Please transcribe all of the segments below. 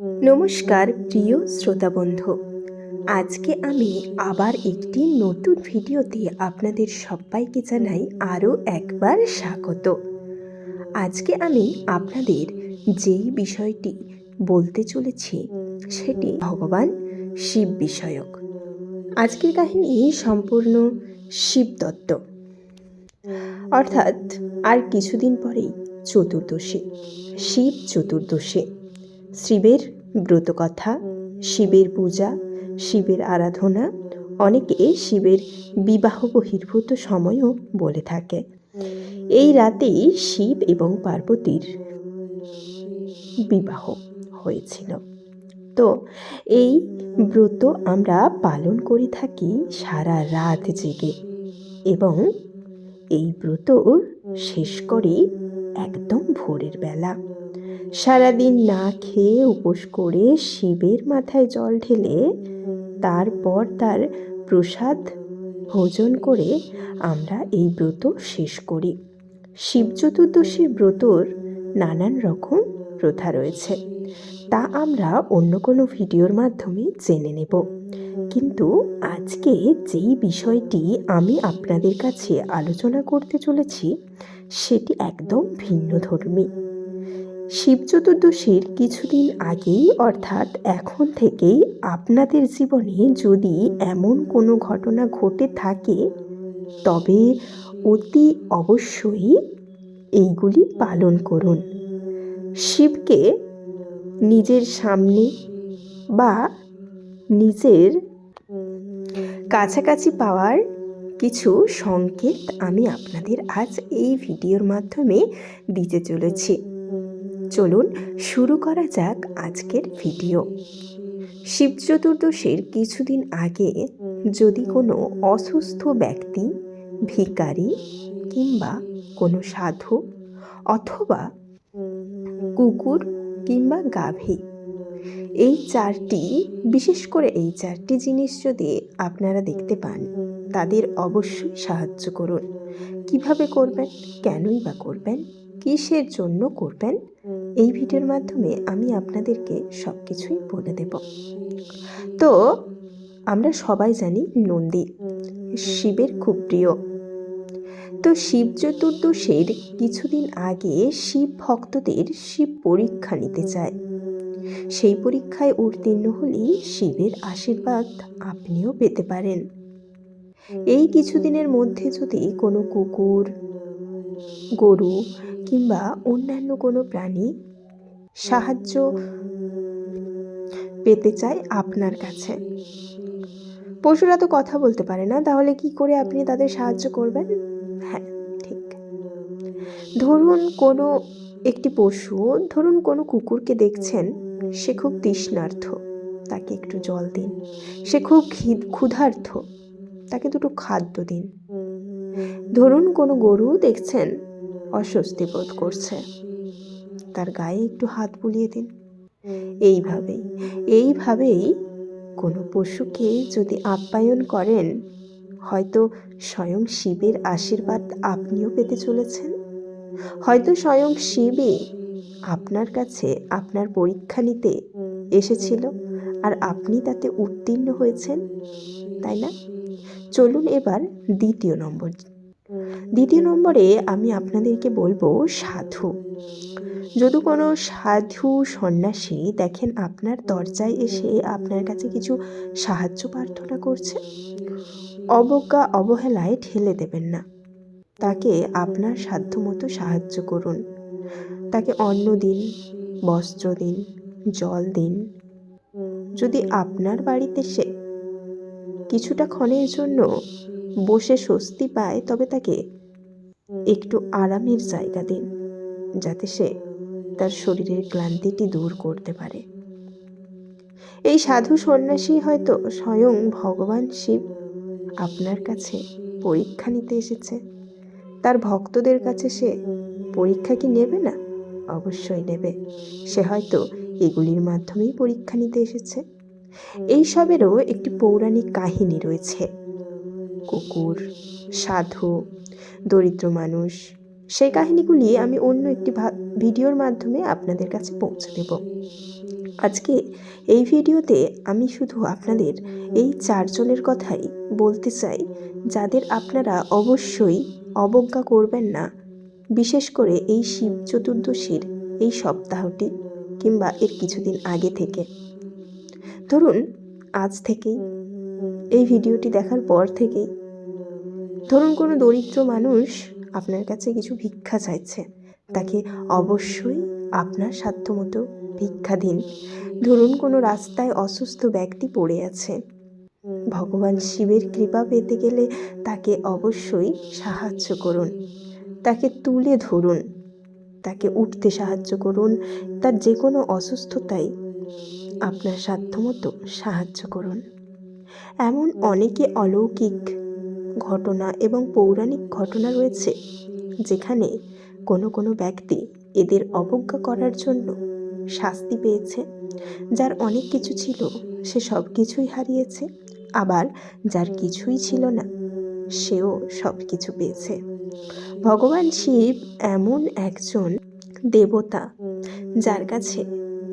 নমস্কার, প্রিয় শ্রোতা বন্ধু আজকে আমি আবার একটি নতুন ভিডিওতে আপনাদের সবাইকে জানাই আরও একবার স্বাগত। আজকে আমি আপনাদের যেই বিষয়টি বলতে চলেছি, সেটি ভগবান শিব বিষয়ক। আজকের কাহিনী সম্পূর্ণ শিবদত্ত অর্থাৎ আর কিছুদিন পরেই চতুর্দশী, শিব চতুর্দশী। শিবের ব্রতকথা, শিবের পূজা, শিবের আরাধনা, অনেকে শিবের বিবাহ বহির্ভূত সময়ও বলে থাকে। এই রাতেই শিব এবং পার্বতীর বিবাহ হয়েছিল। তো এই ব্রত আমরা পালন করে থাকি সারা রাত জেগে এবং এই ব্রত শেষ করি একদম ভোরের বেলা। সারাদিন না খেয়ে উপোস করে শিবের মাথায় জল ঢেলে তারপর তার প্রসাদ ভোজন করে আমরা এই ব্রত শেষ করি। শিব চতুর্দশীর ব্রতর নানান রকম প্রথা রয়েছে। তা আমরা অন্য কোনো ভিডিওর মাধ্যমে জেনে নেব। কিন্তু আজকে যেই বিষয়টি আমি আপনাদের কাছে আলোচনা করতে চলেছি, সেটি একদম ভিন্নধর্মী শিব চতুর্দশীর কিছুদিন আগেই, অর্থাৎ এখন থেকেই, আপনাদের জীবনে যদি এমন কোনো ঘটনা ঘটে থাকে, তবে অতি অবশ্যই এইগুলি পালন করুন। শিবকে নিজের সামনে বা নিজের কাছাকাছি পাওয়ার কিছু সংকেত আমি আপনাদের আজ এই ভিডিওর মাধ্যমে দিতে চলেছি। চলুন শুরু করা যাক আজকের ভিডিও। শিব চতুর্দশীর কিছুদিন আগে যদি কোনো অসুস্থ ব্যক্তি ভিকারি কিংবা কোনো সাধু অথবা কুকুর কিংবা গাভী, এই চারটি, বিশেষ করে এই চারটি জিনিস যদি আপনারা দেখতে পান, তাদের অবশ্যই সাহায্য করুন। কীভাবে করবেন, কেনই বা করবেন, কিসের জন্য করবেন এই ভিডিওর মাধ্যমে আমি আপনাদেরকে সব কিছুই বলে দেব। তো, আমরা সবাই জানি নন্দী শিবের খুব প্রিয়। তো শিব চতুর্দশের কিছুদিন আগে শিব ভক্তদের শিব পরীক্ষা নিতে চায়। সেই পরীক্ষায় উত্তীর্ণ হলেই শিবের আশীর্বাদ আপনিও পেতে পারেন। এই কিছুদিনের মধ্যে যদি কোনো কুকুর গরু কিংবা অন্যান্য কোনো প্রাণী সাহায্য পেতে চায় আপনার কাছে। পশুরা তো কথা বলতে পারে না, তাহলে কি করে আপনি তাদের সাহায্য করবেন? হ্যাঁ ঠিক। ধরুন কোনো একটি পশু, ধরুন কোনো কুকুরকে দেখছেন, সে খুব তৃষ্ণার্থ, তাকে একটু জল দিন। সে খুব ক্ষুধার্থ, তাকে দুটো খাদ্য দিন। ধরুন কোনো গরু দেখছেন, অস্বস্তি বোধ করছে। তার গায়ে একটু হাত বুলিয়ে দিন। এইভাবেই এইভাবেই কোনো পশুকে যদি আপ্যায়ন করেন, হয়তো স্বয়ং শিবের আশীর্বাদ আপনিও পেতে চলেছেন। হয়তো স্বয়ং শিবই আপনার কাছে আপনার পরীক্ষা নিতে এসেছিল। আর আপনি তাতে উত্তীর্ণ হয়েছেন, তাই না? চলুন এবার দ্বিতীয় নম্বর। দ্বিতীয় নম্বরে আমি আপনাদেরকে বলব সাধু। যদি কোনো সাধু সন্ন্যাসী দেখেন আপনার দরজায় এসে আপনার কাছে কিছু সাহায্য প্রার্থনা করছে, অবজ্ঞা, অবহেলায় ঠেলে দেবেন না। তাকে আপনার সাধ্যমতো সাহায্য করুন। তাকে অন্ন দিন, বস্ত্র দিন, জল দিন যদি আপনার বাড়িতে সে কিছুটা ক্ষণের জন্য বসে স্বস্তি পায়, তবে তাকে একটু আরামের জায়গা দিন, যাতে সে তার শরীরের ক্লান্তিটি দূর করতে পারে। এই সাধু সন্ন্যাসী হয়তো স্বয়ং ভগবান শিব আপনার কাছে পরীক্ষা নিতে এসেছে। তার ভক্তদের কাছে সে পরীক্ষা কি নেবে না? অবশ্যই নেবে। সে হয়তো এগুলির মাধ্যমেই পরীক্ষা নিতে এসেছে। এইসবেরও একটি পৌরাণিক কাহিনী রয়েছে। কুকুর, সাধু, দরিদ্র মানুষ, সেই কাহিনীগুলি আমি অন্য একটি ভিডিওর মাধ্যমে আপনাদের কাছে পৌঁছে দেব। আজকে এই ভিডিওতে আমি শুধু আপনাদের এই চারজনের কথাই বলতে চাই, যাদের আপনারা অবশ্যই অবজ্ঞা করবেন না। বিশেষ করে এই শিব চতুর্দশীর এই সপ্তাহটি। কিংবা এর কিছুদিন আগে থেকে। ধরুন, আজ থেকেই এই ভিডিওটি দেখার পর থেকেই। ধরুন, কোনো দরিদ্র মানুষ আপনার কাছে কিছু ভিক্ষা চাইছে। তাকে অবশ্যই আপনার সাধ্যমতো ভিক্ষা দিন। ধরুন, কোনো রাস্তায় অসুস্থ ব্যক্তি পড়ে আছে। ভগবান শিবের কৃপা পেতে গেলে তাকে অবশ্যই সাহায্য করুন। তাকে তুলে ধরুন। তাকে উঠতে সাহায্য করুন। তার যে কোনো অসুস্থতায় আপনার সাধ্যমতো সাহায্য করুন। এমন অনেকে অলৌকিক ঘটনা এবং পৌরাণিক ঘটনা রয়েছে, যেখানে কোনো কোনো ব্যক্তি এদের অবজ্ঞা করার জন্য শাস্তি পেয়েছে, যার অনেক কিছু ছিল সে সব কিছুই হারিয়েছে, আবার যার কিছুই ছিল না, সেও সব কিছু পেয়েছে। ভগবান শিব এমন একজন দেবতা যার কাছে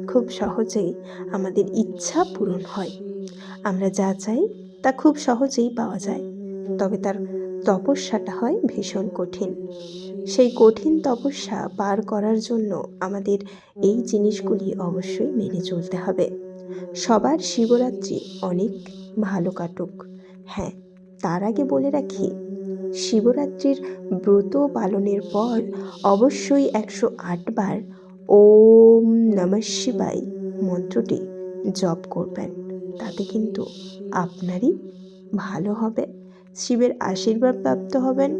খুব সহজেই আমাদের ইচ্ছা পূরণ হয়। আমরা যা চাই তা খুব সহজেই পাওয়া যায়, তবে তার তপস্যাটা হয় ভীষণ কঠিন। সেই কঠিন তপস্যা পার করার জন্য আমাদের এই জিনিসগুলি অবশ্যই মেনে চলতে হবে। সবার শিবরাত্রি অনেক ভালো কাটুক। হ্যাঁ তার আগে বলে রাখি শিবরাত্রির ব্রত পালনের পর অবশ্যই একশো আটবার ওম নমঃ শিবায় মন্ত্রটি জপ করবেন। তাতে কিন্তু আপনারই ভালো হবে। শিবের আশীর্বাদ প্রাপ্ত হবেন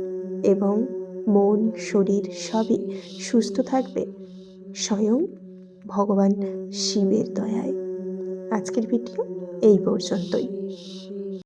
এবং মন, শরীর সবই সুস্থ থাকবে। স্বয়ং ভগবান শিবের দয়ায়। আজকের ভিডিও এই পর্যন্তই।